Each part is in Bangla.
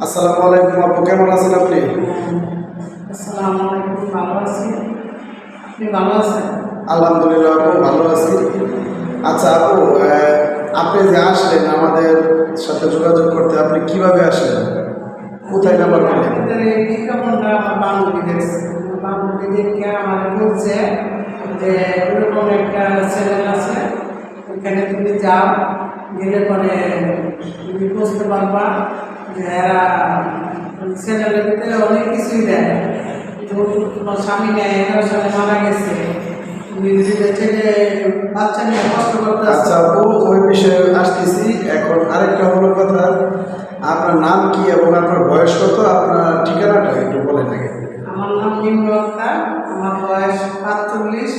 আসসালামু আলাইকুম আপু কেমন আছেন আপনি? আসসালামু আলাইকুম ভালো আছি। আপনি ভালো আছেন? আলহামদুলিল্লাহ আপু ভালো আছি। আচ্ছা আপু আপনি যে আসলেন আমাদের সাথে যোগাযোগ করতে আপনি কীভাবে আসলেন? কোথায় নাম্বার পেলেন? আমার বান্ধবী দেখছে আমার বান্ধবী দেখে আমাদের বলছে যে ওরকম একটা চ্যানেল ওখানে তুমি যাও গেলে পরে তুমি বুঝতে পারবা যে এরা চ্যানেলের ভিতরে অনেক কিছুই দেয়। তো তোমার স্বামী নেয় এগারো সালে মারা গেছে। আচ্ছা আপু ওই বিষয়ে আসতেছি। এখন আরেকটা হলো কথা আপনার নাম কি এবং আপনার বয়স কত? আপনার ঠিকানাটা একটু বলেন আগে। আমার নাম নিম্ন আমার বয়স পাঁচচল্লিশ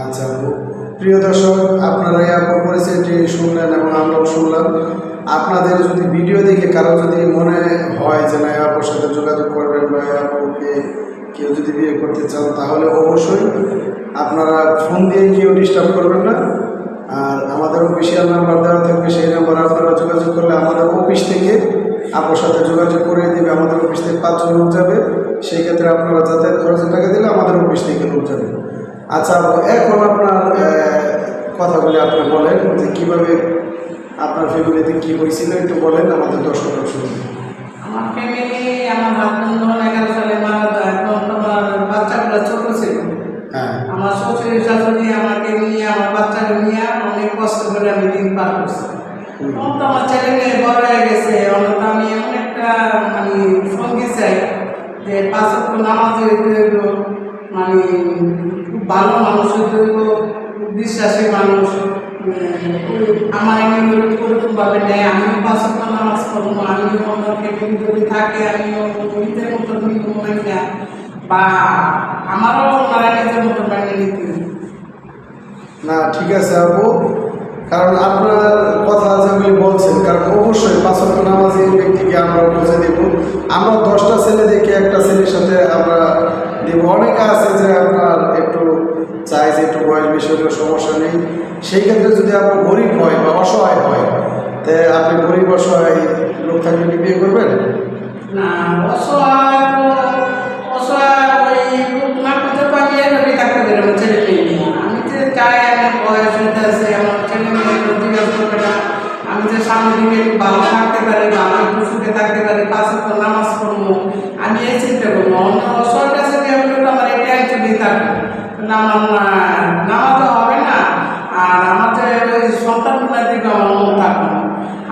আচ্ছা প্রিয় দর্শক, আপনারা এই আপুর পরিচয়টি শুনলেন এবং আমরাও শুনলাম। আপনাদের যদি ভিডিও দেখে কারও যদি মনে হয় যে না আপুর সাথে যোগাযোগ করবেন বা আপুকে কেউ যদি বিয়ে করতে চান, তাহলে অবশ্যই আপনারা ফোন দিয়ে কেউ ডিস্টার্ব করবেন না। আর আমাদের অফিসিয়াল নাম্বার দেওয়া থাকবে, সেই নাম্বার আপনারা যোগাযোগ করলে আমাদের অফিস থেকে আপুর সাথে যোগাযোগ করে দেবে আমাদের অফিস থেকে পাঁচজন লোক যাবে। সেই ক্ষেত্রে আপনারা যাতায়াত খরচের টাকা দিলে আমাদের অফিস থেকে লোক যাবে। আচ্ছা এখন আপনার কথাগুলি আপনি বলেন যে কীভাবে আপনার ফ্যামিলিতে কী হয়েছিল একটু বলেন আমাদের দর্শকরা শুনুন। আমার ফ্যামিলি আমার হাজবেন্ড যখন এগারো সালে মারা যায় তখন তোমার বাচ্চাগুলো ছোট ছিল। হ্যাঁ। আমার শ্বশুর শাশুড়ি আমাকে নিয়ে আমার বাচ্চাকে নিয়ে অনেক কষ্ট করে আমি দিন পার করছি। তখন তো আমার ছেলে মেয়ে বড় হয়ে গেছে অন্তত আমি এমন একটা মানে সঙ্গী চাই যে পাঁচ ওয়াক্ত নামাজ হইতে হইব মানে খুব ভালো মানুষ হইতে বিশ্বাসী মানুষ আমার এমনি ওরকমভাবে নেয়, আমি পাঁচ নামাজ পড়ব, আমি অন্য ফ্যামিলি যদি থাকে আমিও নিজের মতো নিব না? বা আমারও ওনারা নিজের মানে না, ঠিক আছে আপু। কারণ আপনার কথা যেগুলি বলছেন, কারণ অবশ্যই পাঁচক নামাজি ব্যক্তিকে আমরা বুঝে দেব। আমরা দশটা ছেলে দেখে একটা ছেলের সাথে আমরা দেব। অনেকে আছে যে হলেও সমস্যা নেই। সেই ক্ষেত্রে যদি আপনার গরিব হয় বা অসহায় হয়, তে আপনি গরিব অসহায় লোক থাকলে কি বিয়ে করবেন? না, অসহায় অসহায় এভাবে থাকতে আমি চাই বয়স না। আমি যে সামনে দিকে থাকতে থাকতে পাশে নামাজ পড়ব, আমি এই চিন্তা করব অন্য অসহায় আমার থাকবে নামাজ তো হবে না। আর আমার ওই সন্তানগুলোর দিকে আমার মন থাকবে না।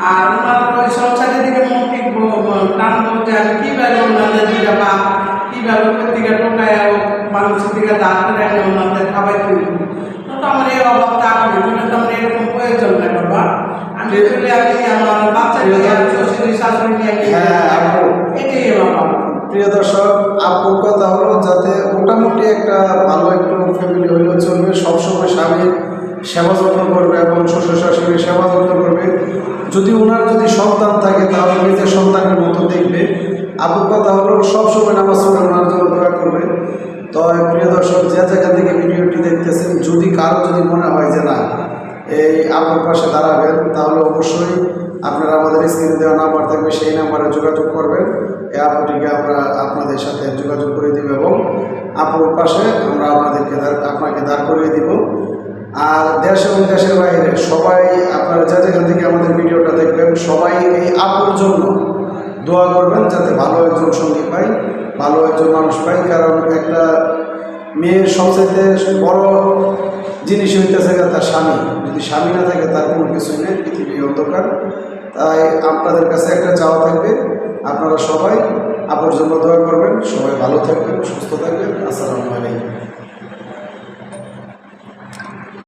আর ওনার ওই সংসারের দিকে মন ঠিক টান করতে আমি কীভাবে ওনাদের দিকে বা কীভাবে ওদের দিকে টোকায় মানুষের দিকে দাঁড় করে আমি ওনাদের খাবার তুলি তো আমার এই অভাব থাকবে তুমি তো আমার এরকম প্রয়োজন না বাবা। আমি চলে আমি আমার বাচ্চা শ্বশুরি শাশুড়ি নিয়ে হ্যাঁ। এটাই আমার বাবা প্রিয় দর্শক আপুর কথা হলো যাতে মোটামুটি একটা ভালো একটু ফ্যামিলি হলেও চলবে, সবসময় স্বামীর সেবা যত্ন করবে এবং শ্বশুর শাশুড়ির সেবা যত্ন করবে। যদি ওনার যদি সন্তান থাকে, তাহলে নিজের সন্তানের মতো দেখবে। আপুর কথা হলো সবসময় নামাজ পড়ে ওনার জন্য দোয়া করবে। তো প্রিয় দর্শক, যে জায়গা থেকে ভিডিওটি দেখতেছেন, যদি কারও যদি মনে হয় যে না, এই আপুর পাশে দাঁড়াবেন, তাহলে অবশ্যই আপনারা আমাদের স্ক্রিনে দেওয়া নাম্বার থাকবে, সেই নাম্বারে যোগাযোগ করবেন। এই আপুটিকে আমরা আপনাদের সাথে যোগাযোগ করে দিব এবং আপুর পাশে আমরা আপনাদেরকে আপনাকে দাঁড় করিয়ে দিব। আর দেশ এবং দেশের বাইরে সবাই আপনারা যে যেখান থেকে আমাদের ভিডিওটা দেখবেন, সবাই এই আপুর জন্য দোয়া করবেন যাতে ভালো একজন সঙ্গী পাই, ভালো একজন মানুষ পাই। কারণ একটা মেয়ের সবচেয়ে বড় জিনিস হইতেছে তার স্বামী। যদি স্বামী না থাকে, তার কোনো কিছুই নেই পৃথিবী অন্ধকার। তাই আপনাদের কাছে একটা চাওয়া থাকবে। আপনারা সবাই আপনার জন্য দোয়া করবেন, সবাই ভালো থাকবেন, সুস্থ থাকবেন। আসসালামু আলাইকুম।